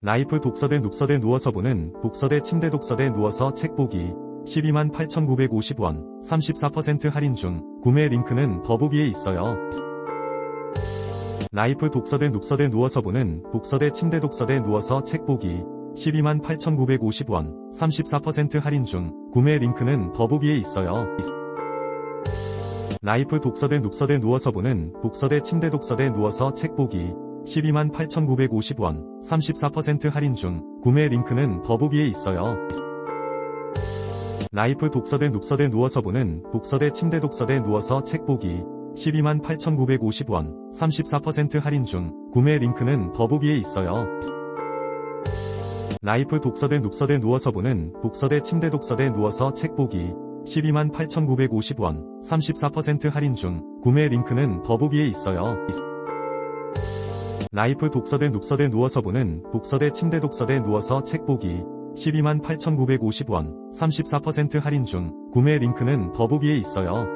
라이프 독서대 눕서대 누워서 보는 독서대 침대 독서대 누워서 책 보기 12만 8,950원 34% 할인 중 구매 링크는 더보기에 있어요. 라이프 독서대 눕서대 누워서 보는 독서대 침대 독서대 누워서 책 보기 12만 8,950원 34% 할인 중 구매 링크는 더보기에 있어요. 라이프 독서대 눕서대 누워서 보는 독서대 침대 독서대 누워서 책 보기 12만 8,950원 34% 할인 중 구매 링크는 더보기에 있어요. 라이프 독서대 눕서대 누워서 보는 독서대 침대 독서대 누워서 책 보기 12만 8,950원 34% 할인 중 구매 링크는 더보기에 있어요. 라이프 독서대 눕서대 누워서 보는 독서대 침대 독서대 누워서 책 보기 12만 8,950원 34% 할인 중 구매 링크는 더보기에 있어요. 라이프 독서대 눕서대 누워서 보는 독서대 침대 독서대 누워서 책 보기 12만 8,950원 34% 할인 중 구매 링크는 더보기에 있어요.